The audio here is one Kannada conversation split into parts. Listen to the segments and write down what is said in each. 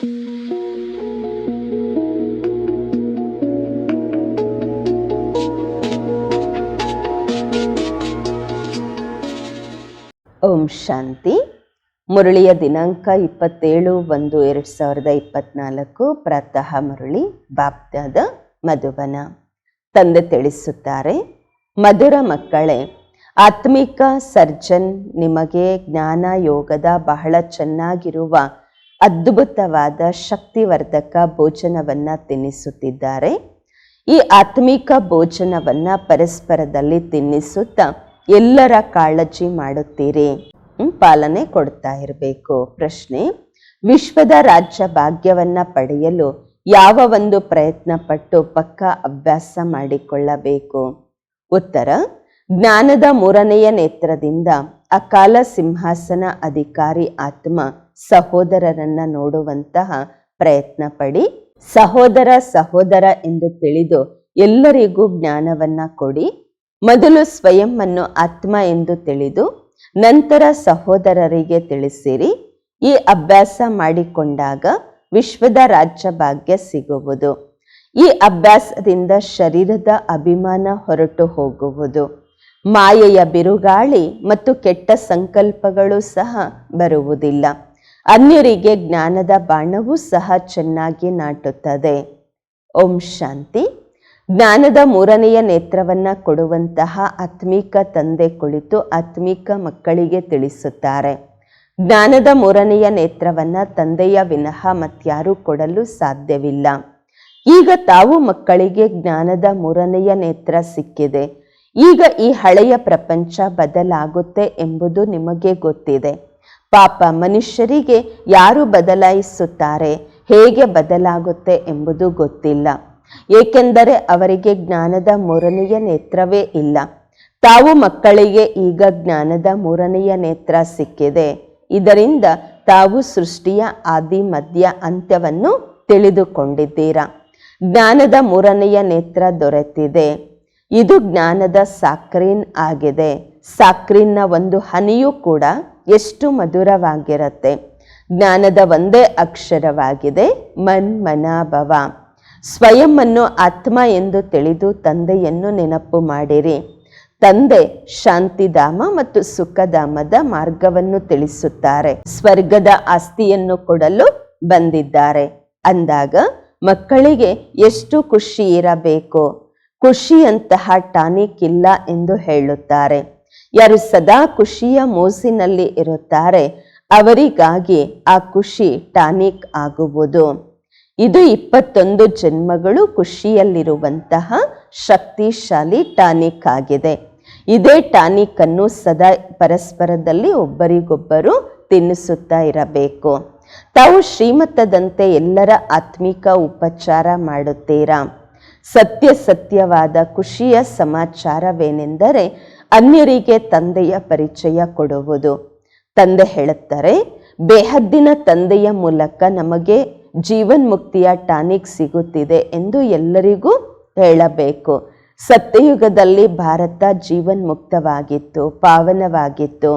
ಓಂ ಶಾಂತಿ. ಮುರಳಿಯ ದಿನಾಂಕ ಇಪ್ಪತ್ತೇಳು ಒಂದು ಎರಡು ಸಾವಿರದ ಇಪ್ಪತ್ನಾಲ್ಕು. ಪ್ರಾತಃ ಮುರಳಿ ಬಾಪ್ತಾದ ಮಧುಬನ. ತಂದೆ ತಿಳಿಸುತ್ತಾರೆ, ಮಧುರ ಮಕ್ಕಳೇ, ಆತ್ಮಿಕ ಸರ್ಜನ್ ನಿಮಗೆ ಜ್ಞಾನ ಯೋಗದ ಬಹಳ ಚೆನ್ನಾಗಿರುವ ಅದ್ಭುತವಾದ ಶಕ್ತಿವರ್ಧಕ ಭೋಜನವನ್ನ ತಿನ್ನಿಸುತ್ತಿದ್ದಾರೆ. ಈ ಆತ್ಮಿಕ ಭೋಜನವನ್ನ ಪರಸ್ಪರದಲ್ಲಿ ತಿನ್ನಿಸುತ್ತಾ ಎಲ್ಲರ ಕಾಳಜಿ ಮಾಡುತ್ತೀರಿ. ಪಾಲನೆ ಕೊಡ್ತಾ ಇರಬೇಕು. ಪ್ರಶ್ನೆ, ವಿಶ್ವದ ರಾಜ್ಯ ಭಾಗ್ಯವನ್ನ ಪಡೆಯಲು ಯಾವ ಒಂದು ಪ್ರಯತ್ನ ಪಟ್ಟು ಪಕ್ಕ ಅಭ್ಯಾಸ ಮಾಡಿಕೊಳ್ಳಬೇಕು? ಉತ್ತರ, ಜ್ಞಾನದ ಮೂರನೆಯ ನೇತ್ರದಿಂದ ಅಕಾಲ ಸಿಂಹಾಸನ ಅಧಿಕಾರಿ ಆತ್ಮ ಸಹೋದರರನ್ನ ನೋಡುವಂತಹ ಪ್ರಯತ್ನ ಪಡಿ. ಸಹೋದರ ಸಹೋದರ ಎಂದು ತಿಳಿದು ಎಲ್ಲರಿಗೂ ಜ್ಞಾನವನ್ನ ಕೊಡಿ. ಮೊದಲು ಸ್ವಯಂ ಅನ್ನು ಆತ್ಮ ಎಂದು ತಿಳಿದು, ನಂತರ ಸಹೋದರರಿಗೆ ತಿಳಿಸಿರಿ. ಈ ಅಭ್ಯಾಸ ಮಾಡಿಕೊಂಡಾಗ ವಿಶ್ವದ ರಾಜ್ಯ ಭಾಗ್ಯ ಸಿಗುವುದು. ಈ ಅಭ್ಯಾಸದಿಂದ ಶರೀರದ ಅಭಿಮಾನ ಹೊರಟು ಹೋಗುವುದು. ಮಾಯೆಯ ಬಿರುಗಾಳಿ ಮತ್ತು ಕೆಟ್ಟ ಸಂಕಲ್ಪಗಳು ಸಹ ಬರುವುದಿಲ್ಲ. ಅನ್ಯರಿಗೆ ಜ್ಞಾನದ ಬಾಣವೂ ಸಹ ಚೆನ್ನಾಗಿ ನಾಟುತ್ತದೆ. ಓಂ ಶಾಂತಿ. ಜ್ಞಾನದ ಮೂರನೆಯ ನೇತ್ರವನ್ನು ಕೊಡುವಂತಹ ಆತ್ಮಿಕ ತಂದೆ ಕುಳಿತು ಆತ್ಮಿಕ ಮಕ್ಕಳಿಗೆ ತಿಳಿಸುತ್ತಾರೆ. ಜ್ಞಾನದ ಮೂರನೆಯ ನೇತ್ರವನ್ನು ತಂದೆಯ ವಿನಃ ಮತ್ಯಾರೂ ಕೊಡಲು ಸಾಧ್ಯವಿಲ್ಲ. ಈಗ ತಾವು ಮಕ್ಕಳಿಗೆ ಜ್ಞಾನದ ಮೂರನೆಯ ನೇತ್ರ ಸಿಕ್ಕಿದೆ. ಈಗ ಈ ಹಳೆಯ ಪ್ರಪಂಚ ಬದಲಾಗುತ್ತೆ ಎಂಬುದು ನಿಮಗೆ ಗೊತ್ತಿದೆ. ಪಾಪ ಮನುಷ್ಯರಿಗೆ ಯಾರು ಬದಲಾಯಿಸುತ್ತಾರೆ? ಹೇಗೆ ಬದಲಾಗುತ್ತೆ ಎಂಬುದು ಗೊತ್ತಿಲ್ಲ. ಏಕೆಂದರೆ ಅವರಿಗೆ ಜ್ಞಾನದ ಮೂರನೆಯ ನೇತ್ರವೇ ಇಲ್ಲ. ತಾವು ಮಕ್ಕಳಿಗೆ ಈಗ ಜ್ಞಾನದ ಮೂರನೆಯ ನೇತ್ರ ಸಿಕ್ಕಿದೆ. ಇದರಿಂದ ತಾವು ಸೃಷ್ಟಿಯ ಆದಿ ಮಧ್ಯ ಅಂತ್ಯವನ್ನು ತಿಳಿದುಕೊಂಡಿದ್ದೀರಾ? ಜ್ಞಾನದ ಮೂರನೆಯ ನೇತ್ರ ದೊರೆತಿದೆ. ಇದು ಜ್ಞಾನದ ಸಾಕ್ರೀನ್ ಆಗಿದೆ. ಸಾಕ್ರೀನ್ನ ಒಂದು ಹನಿಯೂ ಕೂಡ ಎಷ್ಟು ಮಧುರವಾಗಿರುತ್ತೆ? ಜ್ಞಾನದ ಒಂದೇ ಅಕ್ಷರವಾಗಿದೆ ಮನ್ ಮನಾಭವ ಭವ ಸ್ವಯಂ ಅನ್ನು ಆತ್ಮ ಎಂದು ತಿಳಿದು ತಂದೆಯನ್ನು ನೆನಪು ಮಾಡಿರಿ. ತಂದೆ ಶಾಂತಿಧಾಮ ಮತ್ತು ಸುಖಧಾಮದ ಮಾರ್ಗವನ್ನು ತಿಳಿಸುತ್ತಾರೆ. ಸ್ವರ್ಗದ ಆಸ್ತಿಯನ್ನು ಕೊಡಲು ಬಂದಿದ್ದಾರೆ. ಅಂದಾಗ ಮಕ್ಕಳಿಗೆ ಎಷ್ಟು ಖುಷಿ ಇರಬೇಕು? ಖುಷಿಯಂತಹ ಟಾನಿಕ್ ಇಲ್ಲ ಎಂದು ಹೇಳುತ್ತಾರೆ. ಯಾರು ಸದಾ ಖುಷಿಯ ಮೋಸಿನಲ್ಲಿ ಇರುತ್ತಾರೆ, ಅವರಿಗಾಗಿ ಆ ಖುಷಿ ಟಾನಿಕ್ ಆಗುವುದು. ಇದು ಇಪ್ಪತ್ತೊಂದು ಜನ್ಮಗಳು ಖುಷಿಯಲ್ಲಿರುವಂತಹ ಶಕ್ತಿಶಾಲಿ ಟಾನಿಕ್ ಆಗಿದೆ. ಇದೇ ಟಾನಿಕ್ ಅನ್ನು ಸದಾ ಪರಸ್ಪರದಲ್ಲಿ ಒಬ್ಬರಿಗೊಬ್ಬರು ತಿನ್ನಿಸುತ್ತಾ ಇರಬೇಕು. ತಾವು ಶ್ರೀಮತದಂತೆ ಎಲ್ಲರ ಆತ್ಮಿಕ ಉಪಚಾರ ಮಾಡುತ್ತೀರಾ? ಸತ್ಯ ಸತ್ಯವಾದ ಖುಷಿಯ ಸಮಾಚಾರವೇನೆಂದರೆ ಅನ್ಯರಿಗೆ ತಂದೆಯ ಪರಿಚಯ ಕೊಡುವುದು. ತಂದೆ ಹೇಳುತ್ತಾರೆ, ಬೇಹದ್ದಿನ ತಂದೆಯ ಮೂಲಕ ನಮಗೆ ಜೀವನ್ಮುಕ್ತಿಯ ಟಾನಿಕ್ ಸಿಗುತ್ತಿದೆ ಎಂದು ಎಲ್ಲರಿಗೂ ಹೇಳಬೇಕು. ಸತ್ಯಯುಗದಲ್ಲಿ ಭಾರತ ಜೀವನ್ಮುಕ್ತವಾಗಿತ್ತು, ಪಾವನವಾಗಿತ್ತು.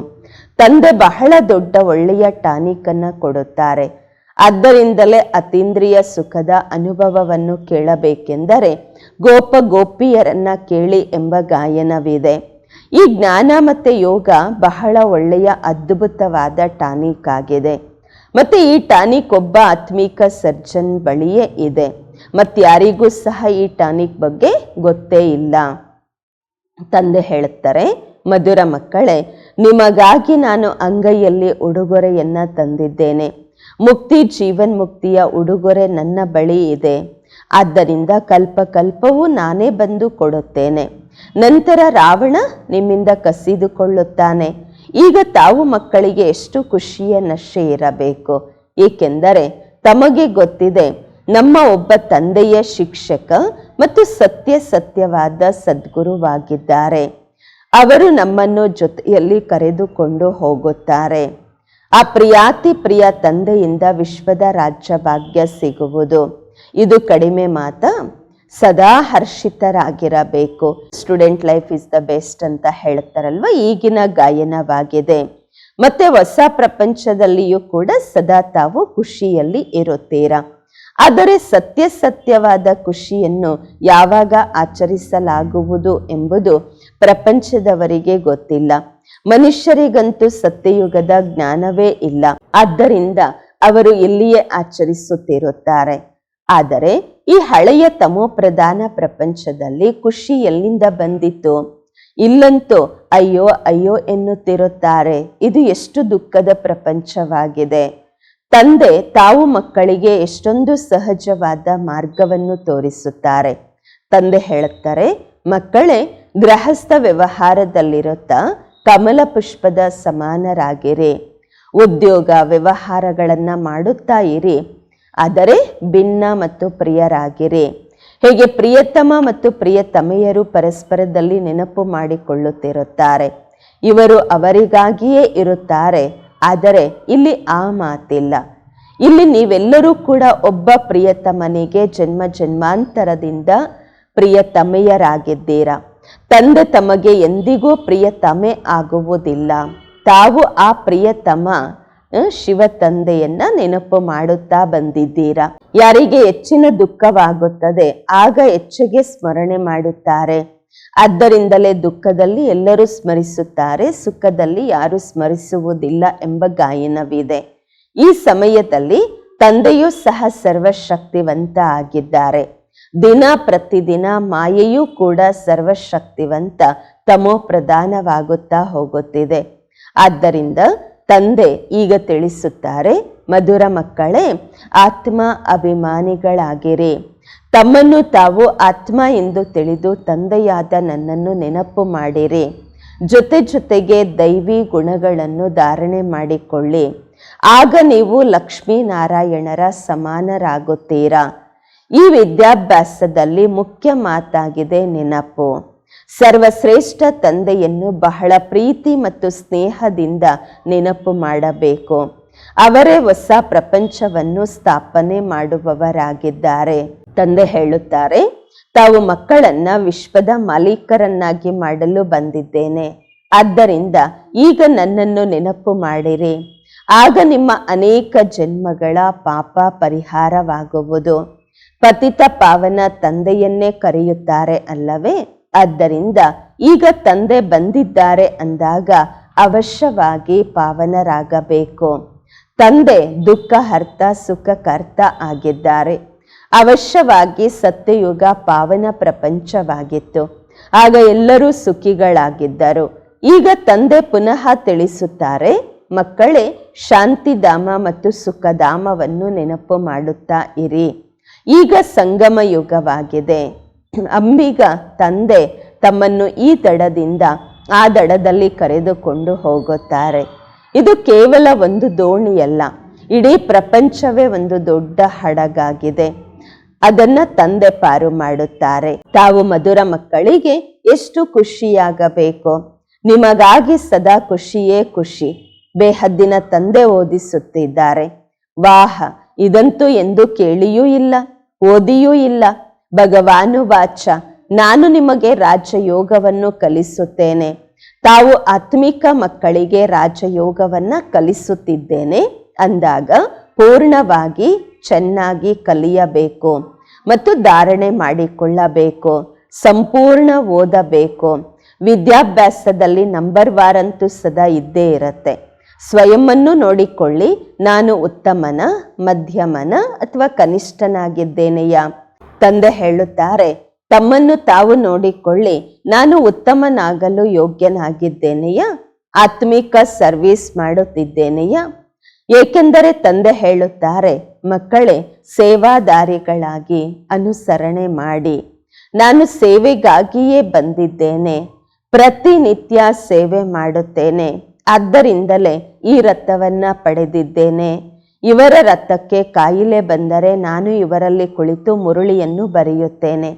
ತಂದೆ ಬಹಳ ದೊಡ್ಡ ಒಳ್ಳೆಯ ಟಾನಿಕನ್ನು ಕೊಡುತ್ತಾರೆ. ಆದ್ದರಿಂದಲೇ ಅತೀಂದ್ರಿಯ ಸುಖದ ಅನುಭವವನ್ನು ಕೇಳಬೇಕೆಂದರೆ ಗೋಪ ಗೋಪಿಯರನ್ನ ಕೇಳಿ ಎಂಬ ಗಾಯನವಿದೆ. ಈ ಜ್ಞಾನ ಮತ್ತು ಯೋಗ ಬಹಳ ಒಳ್ಳೆಯ ಅದ್ಭುತವಾದ ಟಾನಿಕ್ ಆಗಿದೆ. ಮತ್ತು ಈ ಟಾನಿಕ್ ಒಬ್ಬ ಆತ್ಮಿಕ ಸರ್ಜನ್ ಬಳಿಯೇ ಇದೆ. ಮತ್ತಾರಿಗೂ ಸಹ ಈ ಟಾನಿಕ್ ಬಗ್ಗೆ ಗೊತ್ತೇ ಇಲ್ಲ. ತಂದೆ ಹೇಳುತ್ತಾರೆ, ಮಧುರ ಮಕ್ಕಳೇ, ನಿಮಗಾಗಿ ನಾನು ಅಂಗೈಯಲ್ಲಿ ಉಡುಗೊರೆಯನ್ನು ತಂದಿದ್ದೇನೆ. ಮುಕ್ತಿ ಜೀವನ್ ಮುಕ್ತಿಯ ಉಡುಗೊರೆ ನನ್ನ ಬಳಿ ಇದೆ. ಆದ್ದರಿಂದ ಕಲ್ಪ ಕಲ್ಪವೂ ನಾನೇ ಬಂದು ಕೊಡುತ್ತೇನೆ. ನಂತರ ರಾವಣ ನಿಮ್ಮಿಂದ ಕಸಿದುಕೊಳ್ಳುತ್ತಾನೆ. ಈಗ ತಾವು ಮಕ್ಕಳಿಗೆ ಎಷ್ಟು ಖುಷಿಯ ನಶೆ ಇರಬೇಕು ಏಕೆಂದರೆ ತಮಗೆ ಗೊತ್ತಿದೆ, ನಮ್ಮ ಒಬ್ಬ ತಂದೆಯ ಶಿಕ್ಷಕ ಮತ್ತು ಸತ್ಯ ಸತ್ಯವಾದ ಸದ್ಗುರುವಾಗಿದ್ದಾರೆ. ಅವರು ನಮ್ಮನ್ನು ಜೊತೆಯಲ್ಲಿ ಕರೆದುಕೊಂಡು ಹೋಗುತ್ತಾರೆ. ಆ ಪ್ರಿಯಾತಿ ಪ್ರಿಯ ತಂದೆಯಿಂದ ವಿಶ್ವದ ರಾಜ್ಯ ಭಾಗ್ಯ ಸಿಗುವುದು. ಇದು ಕಡಿಮೆ ಮಾತ ಸದಾ ಹರ್ಷಿತರಾಗಿರಬೇಕು. Student life is the best ಅಂತ ಹೇಳ್ತಾರಲ್ವ? ಈಗಿನ ಗಾಯನವಾಗಿದೆ. ಮತ್ತೆ ಹೊಸ ಪ್ರಪಂಚದಲ್ಲಿಯೂ ಕೂಡ ಸದಾ ತಾವು ಖುಷಿಯಲ್ಲಿ ಇರುತ್ತೀರಾ? ಆದರೆ ಸತ್ಯ ಸತ್ಯವಾದ ಖುಷಿಯನ್ನು ಯಾವಾಗ ಆಚರಿಸಲಾಗುವುದು ಎಂಬುದು ಪ್ರಪಂಚದವರಿಗೆ ಗೊತ್ತಿಲ್ಲ. ಮನುಷ್ಯರಿಗಂತೂ ಸತ್ಯಯುಗದ ಜ್ಞಾನವೇ ಇಲ್ಲ. ಆದ್ದರಿಂದ ಅವರು ಇಲ್ಲಿಯೇ ಆಚರಿಸುತ್ತಿರುತ್ತಾರೆ. ಆದರೆ ಈ ಹಳೆಯ ತಮೋಪ್ರಧಾನ ಪ್ರಪಂಚದಲ್ಲಿ ಖುಷಿ ಎಲ್ಲಿಂದ ಬಂದಿತ್ತು? ಇಲ್ಲಂತೂ ಅಯ್ಯೋ ಅಯ್ಯೋ ಎನ್ನುತ್ತಿರುತ್ತಾರೆ. ಇದು ಎಷ್ಟು ದುಃಖದ ಪ್ರಪಂಚವಾಗಿದೆ. ತಂದೆ ತಾವು ಮಕ್ಕಳಿಗೆ ಎಷ್ಟೊಂದು ಸಹಜವಾದ ಮಾರ್ಗವನ್ನು ತೋರಿಸುತ್ತಾರೆ. ತಂದೆ ಹೇಳುತ್ತಾರೆ, ಮಕ್ಕಳೇ, ಗೃಹಸ್ಥ ವ್ಯವಹಾರದಲ್ಲಿರುತ್ತಾ ಕಮಲ ಪುಷ್ಪದ ಸಮಾನರಾಗಿರಿ. ಉದ್ಯೋಗ ವ್ಯವಹಾರಗಳನ್ನು ಮಾಡುತ್ತಾ ಇರಿ. ಆದರೆ ಭಿನ್ನ ಮತ್ತು ಪ್ರಿಯರಾಗಿರಿ. ಹೇಗೆ ಪ್ರಿಯತಮ ಮತ್ತು ಪ್ರಿಯತಮೆಯರು ಪರಸ್ಪರದಲ್ಲಿ ನೆನಪು ಮಾಡಿಕೊಳ್ಳುತ್ತಿರುತ್ತಾರೆ. ಇವರು ಅವರಿಗಾಗಿಯೇ ಇರುತ್ತಾರೆ, ಆದರೆ ಇಲ್ಲಿ ಆ ಮಾತಿಲ್ಲ. ಇಲ್ಲಿ ನೀವೆಲ್ಲರೂ ಕೂಡ ಒಬ್ಬ ಪ್ರಿಯತಮನಿಗೆ ಜನ್ಮ ಜನ್ಮಾಂತರದಿಂದ ಪ್ರಿಯತಮೆಯರಾಗಿದ್ದೀರಾ? ತಂದೆ ತಮಗೆ ಎಂದಿಗೂ ಪ್ರಿಯತಮೆ ಆಗುವುದಿಲ್ಲ. ತಾವು ಆ ಪ್ರಿಯತಮ ಶಿವ ತಂದೆಯನ್ನ ನೆನಪು ಮಾಡುತ್ತಾ ಬಂದಿದ್ದೀರಾ? ಯಾರಿಗೆ ಹೆಚ್ಚಿನ ದುಃಖವಾಗುತ್ತದೆ, ಆಗ ಹೆಚ್ಚಿಗೆ ಸ್ಮರಣೆ ಮಾಡುತ್ತಾರೆ. ಆದ್ದರಿಂದಲೇ ದುಃಖದಲ್ಲಿ ಎಲ್ಲರೂ ಸ್ಮರಿಸುತ್ತಾರೆ, ಸುಖದಲ್ಲಿ ಯಾರು ಸ್ಮರಿಸುವುದಿಲ್ಲ ಎಂಬ ಗಾಯನವಿದೆ. ಈ ಸಮಯದಲ್ಲಿ ತಂದೆಯೂ ಸಹ ಸರ್ವಶಕ್ತಿವಂತ ಆಗಿದ್ದಾರೆ. ದಿನ ಪ್ರತಿದಿನ ಮಾಯೆಯೂ ಕೂಡ ಸರ್ವಶಕ್ತಿವಂತ ತಮೋ ಪ್ರಧಾನವಾಗುತ್ತಾ ಹೋಗುತ್ತಿದೆ. ಆದ್ದರಿಂದ ತಂದೆ ಈಗ ತಿಳಿಸುತ್ತಾರೆ, ಮಧುರ ಮಕ್ಕಳೇ, ಆತ್ಮ ಅಭಿಮಾನಿಗಳಾಗಿರಿ. ತಮ್ಮನ್ನು ತಾವು ಆತ್ಮ ಎಂದು ತಿಳಿದು ತಂದೆಯಾದ ನನ್ನನ್ನು ನೆನಪು ಮಾಡಿರಿ. ಜೊತೆ ಜೊತೆಗೆ ದೈವಿ ಗುಣಗಳನ್ನು ಧಾರಣೆ ಮಾಡಿಕೊಳ್ಳಿ. ಆಗ ನೀವು ಲಕ್ಷ್ಮೀನಾರಾಯಣರ ಸಮಾನರಾಗುತ್ತೀರಾ. ಈ ವಿದ್ಯಾಭ್ಯಾಸದಲ್ಲಿ ಮುಖ್ಯ ಮಾತಾಗಿದೆ ನೆನಪು. ಸರ್ವಶ್ರೇಷ್ಠ ತಂದೆಯನ್ನು ಬಹಳ ಪ್ರೀತಿ ಮತ್ತು ಸ್ನೇಹದಿಂದ ನೆನಪು ಮಾಡಬೇಕು. ಅವರೇ ಹೊಸ ಪ್ರಪಂಚವನ್ನು ಸ್ಥಾಪನೆ ಮಾಡುವವರಾಗಿದ್ದಾರೆ. ತಂದೆ ಹೇಳುತ್ತಾರೆ, ತಾವು ಮಕ್ಕಳನ್ನ ವಿಶ್ವದ ಮಾಲೀಕರನ್ನಾಗಿ ಮಾಡಲು ಬಂದಿದ್ದೇನೆ. ಆದ್ದರಿಂದ ಈಗ ನನ್ನನ್ನು ನೆನಪು ಮಾಡಿರಿ. ಆಗ ನಿಮ್ಮ ಅನೇಕ ಜನ್ಮಗಳ ಪಾಪ ಪರಿಹಾರವಾಗುವುದು. ಪತಿತ ಪಾವನ ತಂದೆಯನ್ನೇ ಕರೆಯುತ್ತಾರೆ ಅಲ್ಲವೇ? ಆದ್ದರಿಂದ ಈಗ ತಂದೆ ಬಂದಿದ್ದಾರೆ ಅಂದಾಗ ಅವಶ್ಯವಾಗಿ ಪಾವನರಾಗಬೇಕು. ತಂದೆ ದುಃಖ, ಹರ್ತ, ಸುಖ, ಕರ್ತ ಆಗಿದ್ದಾರೆ. ಅವಶ್ಯವಾಗಿ ಸತ್ಯಯುಗ, ಪಾವನ ಪ್ರಪಂಚವಾಗಿತ್ತು. ಆಗ ಎಲ್ಲರೂ ಸುಖಿಗಳಾಗಿದ್ದರು. ಈಗ ತಂದೆ ಪುನಃ ತಿಳಿಸುತ್ತಾರೆ, ಮಕ್ಕಳೇ, ಶಾಂತಿಧಾಮ ಮತ್ತು ಸುಖಧಾಮವನ್ನು ನೆನಪು ಮಾಡುತ್ತಾ ಇರಿ. ಈಗ ಸಂಗಮ ಯುಗವಾಗಿದೆ ಅಂಬೀಗ ತಂದೆ ತಮ್ಮನ್ನು ಈ ದಡದಿಂದ ಆ ದಡದಲ್ಲಿ ಕರೆದುಕೊಂಡು ಹೋಗುತ್ತಾರೆ. ಇದು ಕೇವಲ ಒಂದು ದೋಣಿಯಲ್ಲ, ಇಡೀ ಪ್ರಪಂಚವೇ ಒಂದು ದೊಡ್ಡ ಹಡಗಾಗಿದೆ. ಅದನ್ನ ತಂದೆ ಪಾರು ಮಾಡುತ್ತಾರೆ. ತಾವು ಮಧುರ ಮಕ್ಕಳಿಗೆ ಎಷ್ಟು ಖುಷಿಯಾಗಬೇಕು? ನಿಮಗಾಗಿ ಸದಾ ಖುಷಿಯೇ ಖುಷಿ. ಬೇಹದ್ದಿನ ತಂದೆ ಓದಿಸುತ್ತಿದ್ದಾರೆ. ವಾಹ, ಇದಂತೂ ಎಂದು ಕೇಳಿಯೂ ಇಲ್ಲ, ಓದಿಯೂ ಇಲ್ಲ. ಭಗವಾನು ವಾಚ ನಾನು ನಿಮಗೆ ರಾಜಯೋಗವನ್ನು ಕಲಿಸುತ್ತೇನೆ. ತಾವು ಆತ್ಮಿಕ ಮಕ್ಕಳಿಗೆ ರಾಜಯೋಗವನ್ನು ಕಲಿಸುತ್ತಿದ್ದೇನೆ ಅಂದಾಗ ಪೂರ್ಣವಾಗಿ ಚೆನ್ನಾಗಿ ಕಲಿಯಬೇಕು ಮತ್ತು ಧಾರಣೆ ಮಾಡಿಕೊಳ್ಳಬೇಕು, ಸಂಪೂರ್ಣ ಓದಬೇಕು. ವಿದ್ಯಾಭ್ಯಾಸದಲ್ಲಿ ನಂಬರ್ ವಾರ್ ಅಂತೂ ಸದಾ ಇದ್ದೇ ಇರುತ್ತೆ. ಸ್ವಯಂವನ್ನು ನೋಡಿಕೊಳ್ಳಿ, ನಾನು ಉತ್ತಮನ, ಮಧ್ಯಮನ ಅಥವಾ ಕನಿಷ್ಠನಾಗಿದ್ದೇನೆಯಾ? ತಂದೆ ಹೇಳುತ್ತಾರೆ, ತಮ್ಮನ್ನು ತಾವು ನೋಡಿಕೊಳ್ಳಿ, ನಾನು ಉತ್ತಮನಾಗಲು ಯೋಗ್ಯನಾಗಿದ್ದೇನೆಯಾ? ಆತ್ಮಿಕ ಸರ್ವಿಸ್ ಮಾಡುತ್ತಿದ್ದೇನೆಯಾ? ಏಕೆಂದರೆ ತಂದೆ ಹೇಳುತ್ತಾರೆ, ಮಕ್ಕಳೇ, ಸೇವಾದಾರಿಗಳಾಗಿ ಅನುಸರಣೆ ಮಾಡಿ, ನಾನು ಸೇವೆಗಾಗಿಯೇ ಬಂದಿದ್ದೇನೆ, ಪ್ರತಿನಿತ್ಯ ಸೇವೆ ಮಾಡುತ್ತೇನೆ, ಆದ್ದರಿಂದಲೇ ಈ ರಥವನ್ನು ಪಡೆದಿದ್ದೇನೆ. ಇವರ ರಥಕ್ಕೆ ಕಾಯಿಲೆ ಬಂದರೆ ನಾನು ಇವರಲ್ಲಿ ಕುಳಿತು ಮುರುಳಿಯನ್ನು ಬರೆಯುತ್ತೇನೆ.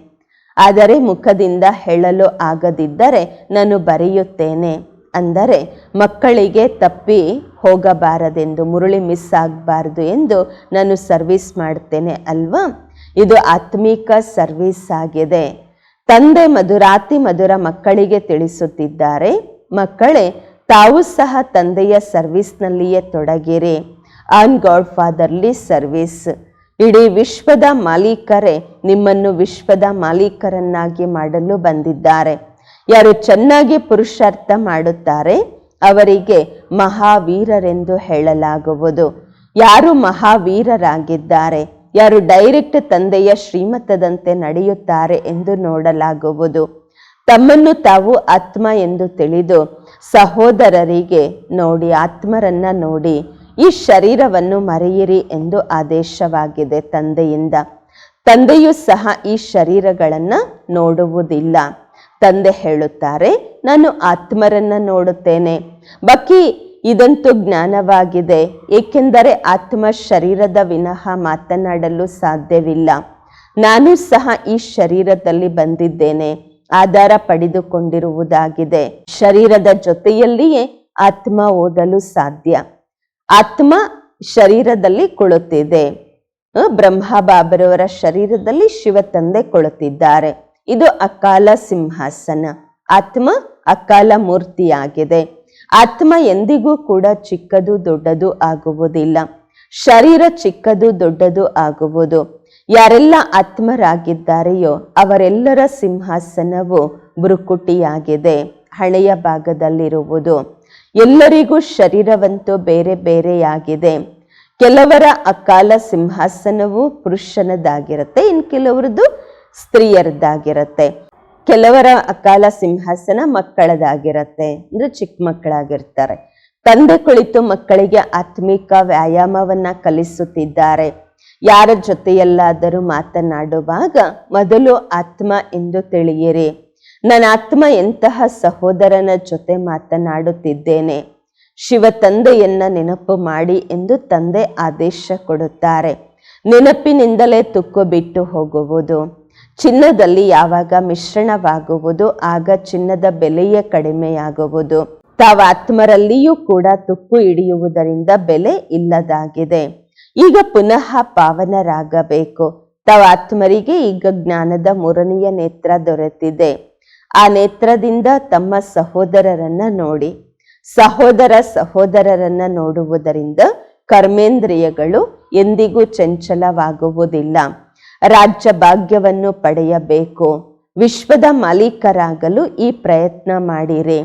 ಆದರೆ ಮುಖದಿಂದ ಹೇಳಲು ಆಗದಿದ್ದರೆ ನಾನು ಬರೆಯುತ್ತೇನೆ. ಅಂದರೆ, ಮಕ್ಕಳಿಗೆ ತಪ್ಪಿ ಹೋಗಬಾರದೆಂದು, ಮುರುಳಿ ಮಿಸ್ ಆಗಬಾರ್ದು ಎಂದು ನಾನು ಸರ್ವಿಸ್ ಮಾಡ್ತೇನೆ ಅಲ್ವಾ? ಇದು ಆತ್ಮಿಕ ಸರ್ವಿಸ್ ಆಗಿದೆ. ತಂದೆ ಮಧುರಾತಿ ಮಧುರ ಮಕ್ಕಳಿಗೆ ತಿಳಿಸುತ್ತಿದ್ದಾರೆ, ಮಕ್ಕಳೇ, ತಾವು ಸಹ ತಂದೆಯ ಸರ್ವಿಸ್ನಲ್ಲಿಯೇ ತೊಡಗಿರಿ. ಆನ್ ಗಾಡ್ ಫಾದರ್ಲಿ ಸರ್ವಿಸ್ ಇಡೀ ವಿಶ್ವದ ಮಾಲೀಕರೇ ನಿಮ್ಮನ್ನು ವಿಶ್ವದ ಮಾಲೀಕರನ್ನಾಗಿ ಮಾಡಲು ಬಂದಿದ್ದಾರೆ. ಯಾರು ಚೆನ್ನಾಗಿ ಪುರುಷಾರ್ಥ ಮಾಡುತ್ತಾರೆ, ಅವರಿಗೆ ಮಹಾವೀರರೆಂದು ಹೇಳಲಾಗುವುದು. ಯಾರು ಮಹಾವೀರರಾಗಿದ್ದಾರೆ, ಯಾರು ಡೈರೆಕ್ಟ್ ತಂದೆಯ ಶ್ರೀಮತದಂತೆ ನಡೆಯುತ್ತಾರೆ ಎಂದು ನೋಡಲಾಗುವುದು. ತಮ್ಮನ್ನು ತಾವು ಆತ್ಮ ಎಂದು ತಿಳಿದು ಸಹೋದರರಿಗೆ ನೋಡಿ, ಆತ್ಮರನ್ನ ನೋಡಿ ಈ ಶರೀರವನ್ನು ಮರೆಯಿರಿ ಎಂದು ಆದೇಶವಾಗಿದೆ ತಂದೆಯಿಂದ. ತಂದೆಯೂ ಸಹ ಈ ಶರೀರಗಳನ್ನು ನೋಡುವುದಿಲ್ಲ. ತಂದೆ ಹೇಳುತ್ತಾರೆ, ನಾನು ಆತ್ಮರನ್ನ ನೋಡುತ್ತೇನೆ. ಬಾಕಿ, ಇದಂತೂ ಜ್ಞಾನವಾಗಿದೆ, ಏಕೆಂದರೆ ಆತ್ಮ ಶರೀರದ ವಿನಃ ಮಾತನಾಡಲು ಸಾಧ್ಯವಿಲ್ಲ. ನಾನು ಸಹ ಈ ಶರೀರದಲ್ಲಿ ಬಂದಿದ್ದೇನೆ, ಆಧಾರ ಪಡೆದುಕೊಂಡಿರುವುದಾಗಿದೆ. ಶರೀರದ ಜೊತೆಯಲ್ಲಿಯೇ ಆತ್ಮ ಓದಲು ಸಾಧ್ಯ. ಆತ್ಮ ಶರೀರದಲ್ಲಿ ಕುಳಿತಿದೆ ಅ, ಬ್ರಹ್ಮ ಬಾಬರವರ ಶರೀರದಲ್ಲಿ ಶಿವ ತಂದೆ ಕುಳಿತಿದ್ದಾರೆ ಇದು ಅಕಾಲ ಸಿಂಹಾಸನ. ಆತ್ಮ ಅಕಾಲ ಮೂರ್ತಿಯಾಗಿದೆ. ಆತ್ಮ ಎಂದಿಗೂ ಕೂಡ ಚಿಕ್ಕದು ದೊಡ್ಡದು ಆಗುವುದಿಲ್ಲ. ಶರೀರ ಚಿಕ್ಕದು ದೊಡ್ಡದು ಆಗುವುದು. ಯಾರೆಲ್ಲ ಆತ್ಮರಾಗಿದ್ದಾರೆಯೋ ಅವರೆಲ್ಲರ ಸಿಂಹಾಸನವು ಬುರುಕುಟಿಯಾಗಿದೆ ಹಳೆಯ ಭಾಗದಲ್ಲಿರುವುದು. ಎಲ್ಲರಿಗೂ ಶರೀರವಂತೂ ಬೇರೆ ಬೇರೆಯಾಗಿದೆ. ಕೆಲವರ ಅಕಾಲ ಸಿಂಹಾಸನವು ಪುರುಷನದಾಗಿರುತ್ತೆ ಇನ್ನು ಕೆಲವರದ್ದು ಸ್ತ್ರೀಯರದ್ದಾಗಿರುತ್ತೆ. ಕೆಲವರ ಅಕಾಲ ಸಿಂಹಾಸನ ಮಕ್ಕಳದಾಗಿರುತ್ತೆ, ಅಂದ್ರೆ ಚಿಕ್ಕ ಮಕ್ಕಳಾಗಿರ್ತಾರೆ. ತಂದೆ ಕುಳಿತು ಮಕ್ಕಳಿಗೆ ಆತ್ಮಿಕ ವ್ಯಾಯಾಮವನ್ನ ಕಲಿಸುತ್ತಿದ್ದಾರೆ. ಯಾರ ಜೊತೆಯಲ್ಲಾದರೂ ಮಾತನಾಡುವಾಗ, ಮೊದಲು ಆತ್ಮ ಎಂದು ತಿಳಿಯಿರಿ. ನನ್ನ ಆತ್ಮ ಎಂತಹ ಸಹೋದರನ ಜೊತೆ ಮಾತನಾಡುತ್ತಿದ್ದೇನೆ, ಶಿವ ತಂದೆಯನ್ನ ನೆನಪು ಮಾಡಿ ಎಂದು ತಂದೆ ಆದೇಶ ಕೊಡುತ್ತಾರೆ. ನೆನಪಿನಿಂದಲೇ ತುಕ್ಕು ಬಿಟ್ಟು ಹೋಗುವುದು, ಚಿನ್ನದಲ್ಲಿ ಯಾವಾಗ ಮಿಶ್ರಣವಾಗುವುದು, ಆಗ ಚಿನ್ನದ ಬೆಲೆಯೇ ಕಡಿಮೆಯಾಗುವುದು. ತಾವು ಆತ್ಮರಲ್ಲಿಯೂ ಕೂಡ ತುಕ್ಕು ಹಿಡಿಯುವುದರಿಂದ ಬೆಲೆ ಇಲ್ಲದಾಗಿದೆ. ಈಗ ಪುನಃ ಪಾವನರಾಗಬೇಕು. ತಾವು ಆತ್ಮರಿಗೆ ಈಗ ಜ್ಞಾನದ ಮೂರನೆಯ ನೇತ್ರ ದೊರೆತಿದೆ. ಆ ನೇತ್ರದಿಂದ ತಮ್ಮ ಸಹೋದರರನ್ನ ನೋಡಿ, ಸಹೋದರ ಸಹೋದರರನ್ನ ನೋಡುವುದರಿಂದ ಕರ್ಮೇಂದ್ರಿಯಗಳು ಎಂದಿಗೂ ಚಂಚಲವಾಗುವುದಿಲ್ಲ. ರಾಜ್ಯ ಭಾಗ್ಯವನ್ನು ಪಡೆಯಬೇಕು. ವಿಶ್ವದ ಮಾಲೀಕರಾಗಲು ಈ ಪ್ರಯತ್ನ ಮಾಡಿರಿ.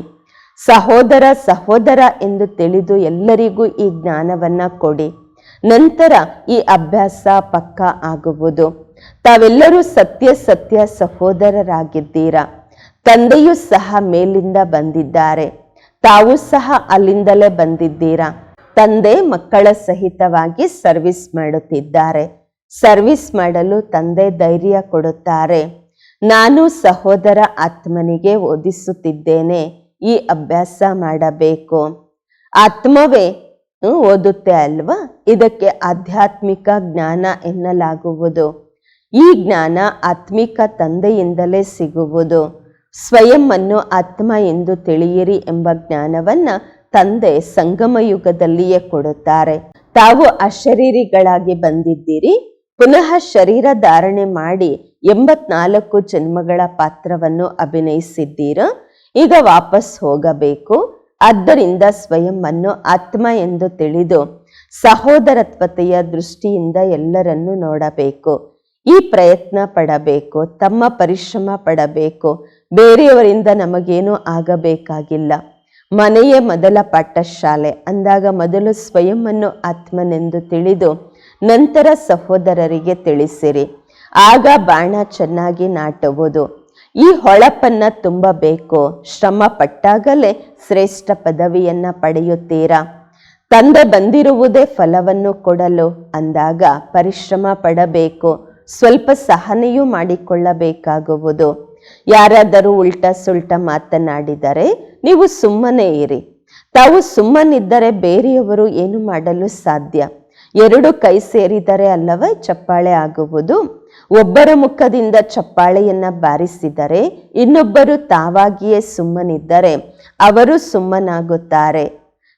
ಸಹೋದರ ಸಹೋದರ ಎಂದು ತಿಳಿದು ಎಲ್ಲರಿಗೂ ಈ ಜ್ಞಾನವನ್ನ ಕೊಡಿ. ನಂತರ ಈ ಅಭ್ಯಾಸ ಪಕ್ಕ ಆಗುವುದು. ತಾವೆಲ್ಲರೂ ಸತ್ಯ ಸತ್ಯ ಸಹೋದರರಾಗಿದ್ದೀರಾ? ತಂದೆಯೂ ಸಹ ಮೇಲಿಂದ ಬಂದಿದ್ದಾರೆ. ತಾವು ಸಹ ಅಲ್ಲಿಂದಲೇ ಬಂದಿದ್ದೀರಾ? ತಂದೆ ಮಕ್ಕಳ ಸಹಿತವಾಗಿ ಸರ್ವಿಸ್ ಮಾಡುತ್ತಿದ್ದಾರೆ. ಸರ್ವಿಸ್ ಮಾಡಲು ತಂದೆ ಧೈರ್ಯ ಕೊಡುತ್ತಾರೆ. ನಾನು ಸಹೋದರ ಆತ್ಮನಿಗೆ ಓದಿಸುತ್ತಿದ್ದೇನೆ. ಈ ಅಭ್ಯಾಸ ಮಾಡಬೇಕು. ಆತ್ಮವೇ ಓದುತ್ತೆ ಅಲ್ವಾ? ಇದಕ್ಕೆ ಆಧ್ಯಾತ್ಮಿಕ ಜ್ಞಾನ ಎನ್ನಲಾಗುವುದು. ಈ ಜ್ಞಾನ ಆತ್ಮಿಕ ತಂದೆಯಿಂದಲೇ ಸಿಗುವುದು. ಸ್ವಯಂ ಅನ್ನು ಆತ್ಮ ಎಂದು ತಿಳಿಯಿರಿ ಎಂಬ ಜ್ಞಾನವನ್ನ ತಂದೆ ಸಂಗಮ ಯುಗದಲ್ಲಿಯೇ ಕೊಡುತ್ತಾರೆ. ತಾವು ಅಶರೀರಿಗಳಾಗಿ ಬಂದಿದ್ದೀರಿ. ಪುನಃ ಶರೀರ ಧಾರಣೆ ಮಾಡಿ ಎಂಬತ್ನಾಲ್ಕು ಜನ್ಮಗಳ ಪಾತ್ರವನ್ನು ಅಭಿನಯಿಸಿದ್ದೀರ? ಈಗ ವಾಪಸ್ ಹೋಗಬೇಕು. ಆದ್ದರಿಂದ ಸ್ವಯಂ ಅನ್ನು ಆತ್ಮ ಎಂದು ತಿಳಿದು ಸಹೋದರತ್ವತೆಯ ದೃಷ್ಟಿಯಿಂದ ಎಲ್ಲರನ್ನೂ ನೋಡಬೇಕು. ಈ ಪ್ರಯತ್ನ ಪಡಬೇಕು, ತಮ್ಮ ಪರಿಶ್ರಮ ಪಡಬೇಕು ಬೇರೆಯವರಿಂದ ನಮಗೇನೂ ಆಗಬೇಕಾಗಿಲ್ಲ. ಮನೆಯೇ ಮೊದಲ ಪಾಠಶಾಲೆ ಅಂದಾಗ ಮೊದಲು ಸ್ವಯಂವನ್ನು ಆತ್ಮನೆಂದು ತಿಳಿದು ನಂತರ ಸಹೋದರರಿಗೆ ತಿಳಿಸಿರಿ. ಆಗ ಬಾಣ ಚೆನ್ನಾಗಿ ನಾಟುವುದು. ಈ ಹೊಳಪನ್ನ ತುಂಬಬೇಕು. ಶ್ರಮ ಪಟ್ಟಾಗಲೇ ಶ್ರೇಷ್ಠ ಪದವಿಯನ್ನು ಪಡೆಯುತ್ತೀರಾ? ತಂದೆ ಬಂದಿರುವುದೇ ಫಲವನ್ನು ಕೊಡಲು ಅಂದಾಗ ಪರಿಶ್ರಮ ಪಡಬೇಕು. ಸ್ವಲ್ಪ ಸಹನೆಯೂ ಮಾಡಿಕೊಳ್ಳಬೇಕಾಗುವುದು. ಯಾರಾದರೂ ಉಲ್ಟ ಸುಲ್ಟ ಮಾತನಾಡಿದರೆ ನೀವು ಸುಮ್ಮನೆ ಇರಿ. ತಾವು ಸುಮ್ಮನಿದ್ದರೆ ಬೇರೆಯವರು ಏನು ಮಾಡಲು ಸಾಧ್ಯ? ಎರಡು ಕೈ ಸೇರಿದರೆ ಅಲ್ಲವೇ ಚಪ್ಪಾಳೆ ಆಗುವುದು? ಒಬ್ಬರ ಮುಖದಿಂದ ಚಪ್ಪಾಳೆಯನ್ನ ಬಾರಿಸಿದರೆ ಇನ್ನೊಬ್ಬರು ತಾವಾಗಿಯೇ ಸುಮ್ಮನಿದ್ದರೆ ಅವರು ಸುಮ್ಮನಾಗುತ್ತಾರೆ.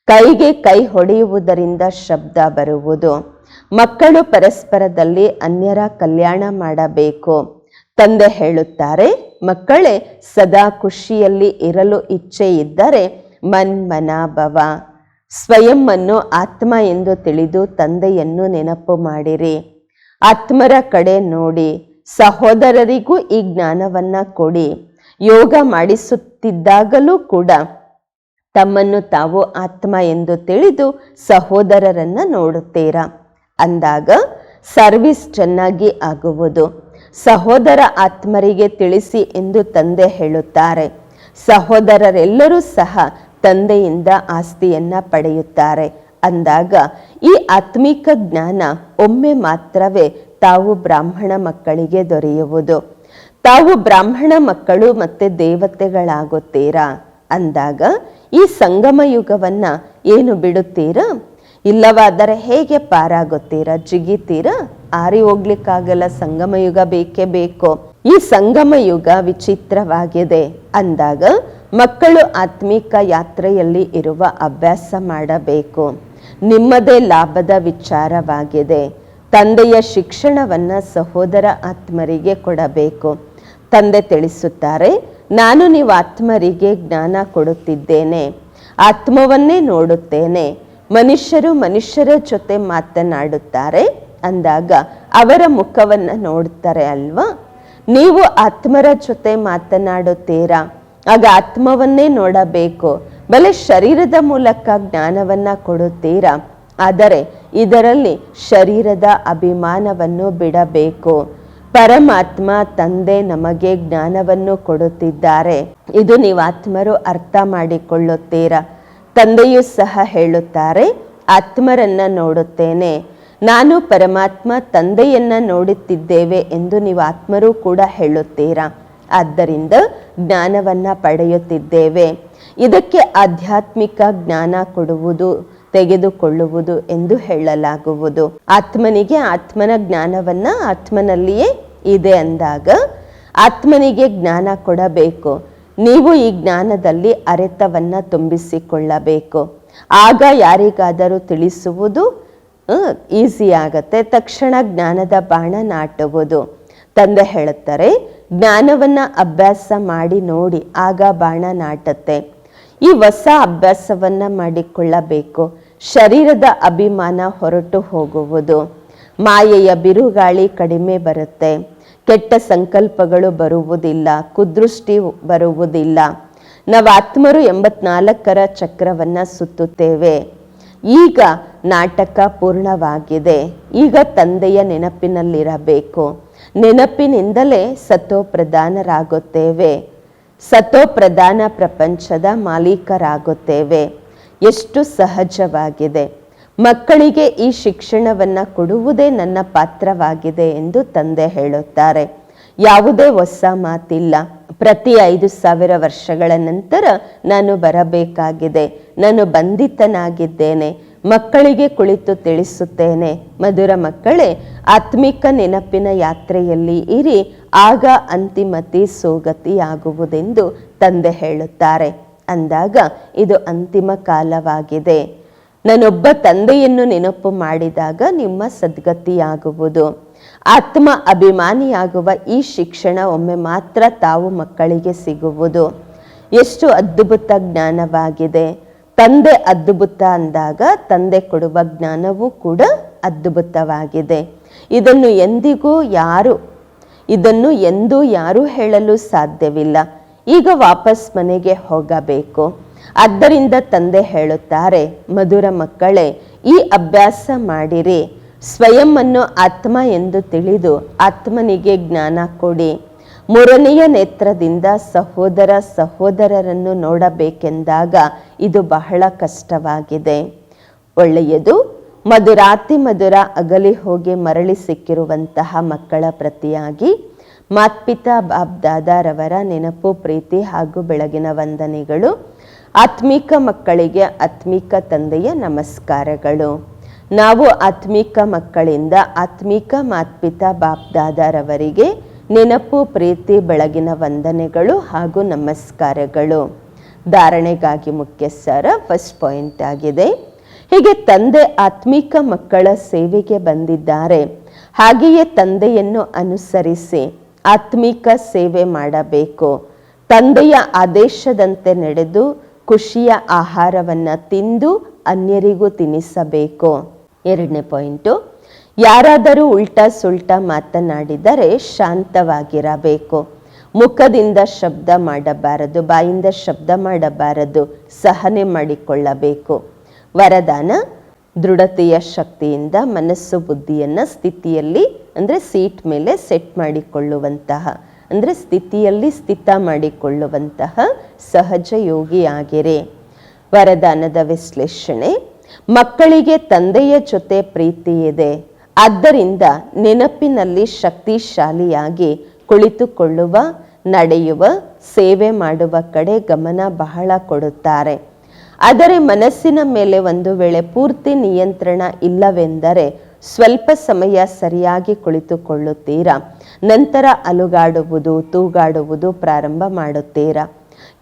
ಕೈಗೆ ಕೈ ಹೊಡೆಯುವುದರಿಂದ ಶಬ್ದ ಬರುವುದು. ಮಕ್ಕಳು ಪರಸ್ಪರದಲ್ಲಿ ಅನ್ಯರ ಕಲ್ಯಾಣ ಮಾಡಬೇಕು. ತಂದೆ ಹೇಳುತ್ತಾರೆ, ಮಕ್ಕಳೇ, ಸದಾ ಖುಷಿಯಲ್ಲಿ ಇರಲು ಇಚ್ಛೆ ಇದ್ದರೆ ಮನ್ಮನಾಭವ. ಸ್ವಯಂವನ್ನು ಆತ್ಮ ಎಂದು ತಿಳಿದು ತಂದೆಯನ್ನು ನೆನಪು ಮಾಡಿರಿ. ಆತ್ಮರ ಕಡೆ ನೋಡಿ, ಸಹೋದರರಿಗೂ ಈ ಜ್ಞಾನವನ್ನ ಕೊಡಿ. ಯೋಗ ಮಾಡಿಸುತ್ತಿದ್ದಾಗಲೂ ಕೂಡ ತಮ್ಮನ್ನು ತಾವು ಆತ್ಮ ಎಂದು ತಿಳಿದು ಸಹೋದರರನ್ನು ನೋಡುತ್ತೀರಾ? ಅಂದಾಗ, ಸರ್ವಿಸ್ ಚೆನ್ನಾಗಿ ಆಗುವುದು. ಸಹೋದರ ಆತ್ಮರಿಗೆ ತಿಳಿಸಿ ಎಂದು ತಂದೆ ಹೇಳುತ್ತಾರೆ. ಸಹೋದರರೆಲ್ಲರೂ ಸಹ ತಂದೆಯಿಂದ ಆಸ್ತಿಯನ್ನ ಪಡೆಯುತ್ತಾರೆ. ಅಂದಾಗ ಈ ಆತ್ಮಿಕ ಜ್ಞಾನ ಒಮ್ಮೆ ಮಾತ್ರವೇ ತಾವು ಬ್ರಾಹ್ಮಣ ಮಕ್ಕಳಿಗೆ ದೊರೆಯುವುದು. ತಾವು ಬ್ರಾಹ್ಮಣ ಮಕ್ಕಳು ಮತ್ತೆ ದೇವತೆಗಳಾಗುತ್ತೀರಾ? ಅಂದಾಗ ಈ ಸಂಗಮ ಯುಗವನ್ನ ಏನು ಬಿಡುತ್ತೀರಾ? ಇಲ್ಲವಾದರೆ ಹೇಗೆ ಪಾರಾಗುತ್ತೀರಾ? ಜಿಗಿತೀರಾ? ಆರಿ ಹೋಗ್ಲಿಕ್ಕಾಗಲ್ಲ, ಸಂಗಮ ಯುಗ ಬೇಕೇ ಬೇಕು? ಈ ಸಂಗಮ ಯುಗ ವಿಚಿತ್ರವಾಗಿದೆ. ಅಂದಾಗ ಮಕ್ಕಳು ಆತ್ಮಿಕ ಯಾತ್ರೆಯಲ್ಲಿ ಇರುವ ಅಭ್ಯಾಸ ಮಾಡಬೇಕು. ನಿಮ್ಮದೇ ಲಾಭದ ವಿಚಾರವಾಗಿದೆ. ತಂದೆಯ ಶಿಕ್ಷಣವನ್ನ ಸಹೋದರ ಆತ್ಮರಿಗೆ ಕೊಡಬೇಕು. ತಂದೆ ತಿಳಿಸುತ್ತಾರೆ, ನಾನು ನೀವು ಆತ್ಮರಿಗೆ ಜ್ಞಾನ ಕೊಡುತ್ತಿದ್ದೇನೆ. ಆತ್ಮವನ್ನೇ ನೋಡುತ್ತೇನೆ. ಮನುಷ್ಯರು ಮನುಷ್ಯರ ಜೊತೆ ಮಾತನಾಡುತ್ತಾರೆ. ಅಂದಾಗ ಅವರ ಮುಖವನ್ನ ನೋಡ್ತಾರೆ ಅಲ್ವಾ? ನೀವು ಆತ್ಮರ ಜೊತೆ ಮಾತನಾಡುತ್ತೀರಾ? ಆಗ ಆತ್ಮವನ್ನೇ ನೋಡಬೇಕು. ಬಲೆ ಶರೀರದ ಮೂಲಕ ಜ್ಞಾನವನ್ನ ಕೊಡುತ್ತೀರಾ? ಆದರೆ ಇದರಲ್ಲಿ ಶರೀರದ ಅಭಿಮಾನವನ್ನು ಬಿಡಬೇಕು. ಪರಮಾತ್ಮ ತಂದೆ ನಮಗೆ ಜ್ಞಾನವನ್ನು ಕೊಡುತ್ತಿದ್ದಾರೆ. ಇದು ನೀವು ಆತ್ಮರು ಅರ್ಥ ಮಾಡಿಕೊಳ್ಳುತ್ತೀರಾ? ತಂದೆಯೂ ಸಹ ಹೇಳುತ್ತಾರೆ, ಆತ್ಮರನ್ನ ನೋಡುತ್ತೇನೆ. ನಾನು ಪರಮಾತ್ಮ ತಂದೆಯನ್ನ ನೋಡುತ್ತಿದ್ದೇವೆ ಎಂದು ನೀವು ಆತ್ಮರು ಕೂಡ ಹೇಳುತ್ತೀರಾ? ಆದ್ದರಿಂದ ಜ್ಞಾನವನ್ನ ಪಡೆಯುತ್ತಿದ್ದೇವೆ. ಇದಕ್ಕೆ ಆಧ್ಯಾತ್ಮಿಕ ಜ್ಞಾನ ಕೊಡುವುದು, ತೆಗೆದುಕೊಳ್ಳುವುದು ಎಂದು ಹೇಳಲಾಗುವುದು. ಆತ್ಮನಿಗೆ ಆತ್ಮನ ಜ್ಞಾನವನ್ನ ಆತ್ಮನಲ್ಲಿಯೇ ಇದೆ ಅಂದಾಗ ಆತ್ಮನಿಗೆ ಜ್ಞಾನ ಕೊಡಬೇಕು. ನೀವು ಈ ಜ್ಞಾನದಲ್ಲಿ ಅರೆತವನ್ನ ತುಂಬಿಸಿಕೊಳ್ಳಬೇಕು. ಆಗ ಯಾರಿಗಾದರೂ ತಿಳಿಸುವುದು ಈಸಿ ಆಗತ್ತೆ. ತಕ್ಷಣ ಜ್ಞಾನದ ಬಾಣ ನಾಟುವುದು. ತಂದೆ ಹೇಳುತ್ತಾರೆ, ಜ್ಞಾನವನ್ನ ಅಭ್ಯಾಸ ಮಾಡಿ ನೋಡಿ, ಆಗ ಬಾಣ ನಾಟತ್ತೆ. ಈ ಹೊಸ ಅಭ್ಯಾಸವನ್ನ ಮಾಡಿಕೊಳ್ಳಬೇಕು. ಶರೀರದ ಅಭಿಮಾನ ಹೊರಟು ಹೋಗುವುದು. ಮಾಯೆಯ ಬಿರುಗಾಳಿ ಕಡಿಮೆ ಬರುತ್ತೆ. ಕೆಟ್ಟ ಸಂಕಲ್ಪಗಳು ಬರುವುದಿಲ್ಲ, ಕುದೃಷ್ಟಿ ಬರುವುದಿಲ್ಲ. ನಾವು ಆತ್ಮರು ಎಂಬತ್ನಾಲ್ಕರ ಚಕ್ರವನ್ನ ಸುತ್ತುತ್ತೇವೆ. ಈಗ ನಾಟಕ ಪೂರ್ಣವಾಗಿದೆ. ಈಗ ತಂದೆಯ ನೆನಪಿನಲ್ಲಿರಬೇಕು. ನೆನಪಿನಿಂದಲೇ ಸತೋ ಪ್ರಧಾನರಾಗುತ್ತೇವೆ. ಸತೋ ಪ್ರಧಾನ ಪ್ರಪಂಚದ ಮಾಲೀಕರಾಗುತ್ತೇವೆ. ಎಷ್ಟು ಸಹಜವಾಗಿದೆ. ಮಕ್ಕಳಿಗೆ ಈ ಶಿಕ್ಷಣವನ್ನು ಕೊಡುವುದೇ ನನ್ನ ಪಾತ್ರವಾಗಿದೆ ಎಂದು ತಂದೆ ಹೇಳುತ್ತಾರೆ. ಯಾವುದೇ ಹೊಸ ಮಾತಿಲ್ಲ. ಪ್ರತಿ ಐದು ಸಾವಿರ ವರ್ಷಗಳ ನಂತರ ನಾನು ಬರಬೇಕಾಗಿದೆ. ನಾನು ಬಂಧಿತನಾಗಿದ್ದೇನೆ. ಮಕ್ಕಳಿಗೆ ಕುಳಿತು ತಿಳಿಸುತ್ತೇನೆ. ಮಧುರ ಮಕ್ಕಳೇ, ಆತ್ಮಿಕ ನೆನಪಿನ ಯಾತ್ರೆಯಲ್ಲಿ ಇರಿ. ಆಗ ಅಂತಿಮತಿ ಸೋಗತಿಯಾಗುವುದೆಂದು ತಂದೆ ಹೇಳುತ್ತಾರೆ. ಅಂದಾಗ ಇದು ಅಂತಿಮ ಕಾಲವಾಗಿದೆ. ನಾನೊಬ್ಬ ತಂದೆಯನ್ನು ನೆನಪು ಮಾಡಿದಾಗ ನಿಮ್ಮ ಸದ್ಗತಿಯಾಗುವುದು. ಆತ್ಮ ಅಭಿಮಾನಿಯಾಗುವ ಈ ಶಿಕ್ಷಣ ಒಮ್ಮೆ ಮಾತ್ರ ತಾವು ಮಕ್ಕಳಿಗೆ ಸಿಗುವುದು. ಎಷ್ಟು ಅದ್ಭುತ ಜ್ಞಾನವಾಗಿದೆ. ತಂದೆ ಅದ್ಭುತ ಅಂದಾಗ ತಂದೆ ಕೊಡುವ ಜ್ಞಾನವೂ ಕೂಡ ಅದ್ಭುತವಾಗಿದೆ. ಇದನ್ನು ಎಂದಿಗೂ ಯಾರು, ಇದನ್ನು ಎಂದೂ ಯಾರೂ ಹೇಳಲು ಸಾಧ್ಯವಿಲ್ಲ. ಈಗ ವಾಪಸ್ ಮನೆಗೆ ಹೋಗಬೇಕು. ಆದ್ದರಿಂದ ತಂದೆ ಹೇಳುತ್ತಾರೆ, ಮಧುರ ಮಕ್ಕಳೇ, ಈ ಅಭ್ಯಾಸ ಮಾಡಿರಿ. ಸ್ವಯಂವನ್ನು ಆತ್ಮ ಎಂದು ತಿಳಿದು ಆತ್ಮನಿಗೆ ಜ್ಞಾನ ಕೊಡಿ. ಮೂರನೆಯ ನೇತ್ರದಿಂದ ಸಹೋದರ ಸಹೋದರರನ್ನು ನೋಡಬೇಕೆಂದಾಗ ಇದು ಬಹಳ ಕಷ್ಟವಾಗಿದೆ. ಒಳ್ಳೆಯದು, ಮಧುರಾತಿ ಮಧುರ ಅಗಲಿ ಹೋಗಿ ಮರಳಿ ಸಿಕ್ಕಿರುವಂತಹ ಮಕ್ಕಳ ಪ್ರತಿಯಾಗಿ ಮಾತ್ಪಿತಾ ಬಾಬ್ ದಾದಾರವರ ನೆನಪು, ಪ್ರೀತಿ ಹಾಗೂ ಬೆಳಗಿನ ವಂದನೆಗಳು. ಆತ್ಮಿಕ ಮಕ್ಕಳಿಗೆ ಆತ್ಮಿಕ ತಂದೆಯ ನಮಸ್ಕಾರಗಳು. ನಾವು ಆತ್ಮಿಕ ಮಕ್ಕಳಿಂದ ಆತ್ಮಿಕ ಮಾತ್ಪಿತಾ ಬಾಪ್ ದಾದಾರವರಿಗೆ ನೆನಪು, ಪ್ರೀತಿ, ಬೆಳಗಿನ ವಂದನೆಗಳು ಹಾಗೂ ನಮಸ್ಕಾರಗಳು. ಧಾರಣೆಗಾಗಿ ಮುಖ್ಯ ಸರ ಫಸ್ಟ್ ಪಾಯಿಂಟ್ ಆಗಿದೆ. ಹೀಗೆ ತಂದೆ ಆತ್ಮಿಕ ಮಕ್ಕಳ ಸೇವೆಗೆ ಬಂದಿದ್ದಾರೆ. ಹಾಗೆಯೇ ತಂದೆಯನ್ನು ಅನುಸರಿಸಿ ಆತ್ಮಿಕ ಸೇವೆ ಮಾಡಬೇಕು. ತಂದೆಯ ಆದೇಶದಂತೆ ನಡೆದು ಖುಷಿಯ ಆಹಾರವನ್ನು ತಿಂದು ಅನ್ಯರಿಗೂ ತಿನ್ನಿಸಬೇಕು ಎರಡನೇ ಪಾಯಿಂಟು, ಯಾರಾದರೂ ಉಲ್ಟಾ ಸುಲ್ಟಾ ಮಾತನಾಡಿದರೆ ಶಾಂತವಾಗಿರಬೇಕು. ಮುಖದಿಂದ ಶಬ್ದ ಮಾಡಬಾರದು, ಬಾಯಿಂದ ಶಬ್ದ ಮಾಡಬಾರದು, ಸಹನೆ ಮಾಡಿಕೊಳ್ಳಬೇಕು. ವರದಾನ, ದೃಢತೆಯ ಶಕ್ತಿಯಿಂದ ಮನಸ್ಸು ಬುದ್ಧಿಯನ್ನು ಸ್ಥಿತಿಯಲ್ಲಿ, ಅಂದರೆ ಸೀಟ್ ಮೇಲೆ ಸೆಟ್ ಮಾಡಿಕೊಳ್ಳುವಂತಹ, ಅಂದರೆ ಸ್ಥಿತಿಯಲ್ಲಿ ಸ್ಥಿತ ಮಾಡಿಕೊಳ್ಳುವಂತಹ ಸಹಜ ಯೋಗಿಯಾಗಿರೆ ವರದಾನದ ವಿಶ್ಲೇಷಣೆ ಮಕ್ಕಳಿಗೆ ತಂದೆಯ ಜೊತೆ ಪ್ರೀತಿ ಇದೆ. ಆದ್ದರಿಂದ ನೆನಪಿನಲ್ಲಿ ಶಕ್ತಿಶಾಲಿಯಾಗಿ ಕುಳಿತುಕೊಳ್ಳುವ, ನಡೆಯುವ, ಸೇವೆ ಮಾಡುವ ಕಡೆ ಗಮನ ಬಹಳ ಕೊಡುತ್ತಾರೆ. ಆದರೆ ಮನಸ್ಸಿನ ಮೇಲೆ ಒಂದು ವೇಳೆ ಪೂರ್ತಿ ನಿಯಂತ್ರಣ ಇಲ್ಲವೆಂದರೆ ಸ್ವಲ್ಪ ಸಮಯ ಸರಿಯಾಗಿ ಕುಳಿತುಕೊಳ್ಳುತ್ತೀರಾ? ನಂತರ ಅಲುಗಾಡುವುದು, ತೂಗಾಡುವುದು ಪ್ರಾರಂಭ ಮಾಡುತ್ತೀರಾ?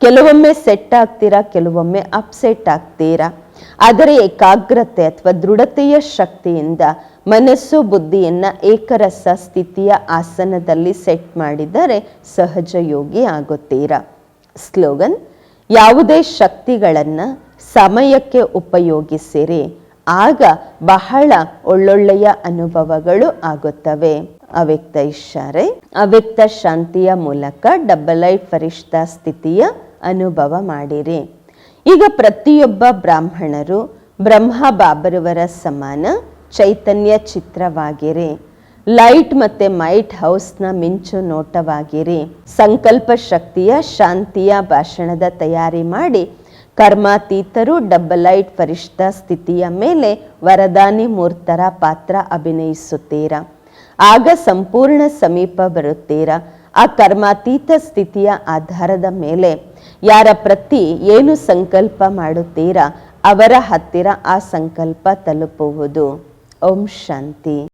ಕೆಲವೊಮ್ಮೆ ಸೆಟ್ ಆಗ್ತೀರಾ? ಕೆಲವೊಮ್ಮೆ ಅಪ್ಸೆಟ್ ಆಗ್ತೀರಾ? ಆದರೆ ಏಕಾಗ್ರತೆ ಅಥವಾ ದೃಢತೆಯ ಶಕ್ತಿಯಿಂದ ಮನಸ್ಸು ಬುದ್ಧಿಯನ್ನು ಏಕರಸ ಸ್ಥಿತಿಯ ಆಸನದಲ್ಲಿ ಸೆಟ್ ಮಾಡಿದರೆ ಸಹಜ ಯೋಗಿ ಆಗುತ್ತೀರಾ? ಸ್ಲೋಗನ್, ಯಾವುದೇ ಶಕ್ತಿಗಳನ್ನು ಸಮಯಕ್ಕೆ ಉಪಯೋಗಿಸಿರಿ, ಆಗ ಬಹಳ ಒಳ್ಳೊಳ್ಳೆಯ ಅನುಭವಗಳು ಆಗುತ್ತವೆ. ಅವ್ಯಕ್ತ ಇಶಾರೆ ಅವ್ಯಕ್ತ ಶಾಂತಿಯ ಮೂಲಕ ಡಬಲ್ ಐ ಫರಿಷ್ಠ ಸ್ಥಿತಿಯ ಅನುಭವ ಮಾಡಿರಿ. ಈಗ ಪ್ರತಿಯೊಬ್ಬ ಬ್ರಾಹ್ಮಣರು ಬ್ರಹ್ಮ ಬಾಬರುವರ ಸಮಾನ ಚೈತನ್ಯ ಚಿತ್ರವಾಗಿರಿ. ಲೈಟ್ ಮತ್ತೆ ಮೈಟ್ ಹೌಸ್ನ ಮಿಂಚು ನೋಟವಾಗಿರಿ. ಸಂಕಲ್ಪ ಶಕ್ತಿಯ ಶಾಂತಿಯ ಭಾಷಣದ ತಯಾರಿ ಮಾಡಿ. ಕರ್ಮಾತೀತರು ಡಬಲ್ ಲೈಟ್ ಫರಿಷ್ಠ ಸ್ಥಿತಿಯ ಮೇಲೆ ವರದಾನಿ ಮೂರ್ತರ ಪಾತ್ರ ಅಭಿನಯಿಸುತ್ತೀರಾ? ಆಗ ಸಂಪೂರ್ಣ ಸಮೀಪ ಬರುತ್ತೀರಾ? ಆ ಕರ್ಮಾತೀತ ಸ್ಥಿತಿಯ ಆಧಾರದ ಮೇಲೆ ಯಾರ ಪ್ರತಿ ಏನು ಸಂಕಲ್ಪ ಮಾಡುತ್ತೀರಾ ಅವರ ಹತ್ತಿರ ಆ ಸಂಕಲ್ಪ ತಲುಪುವುದು. ಓಂ ಶಾಂತಿ.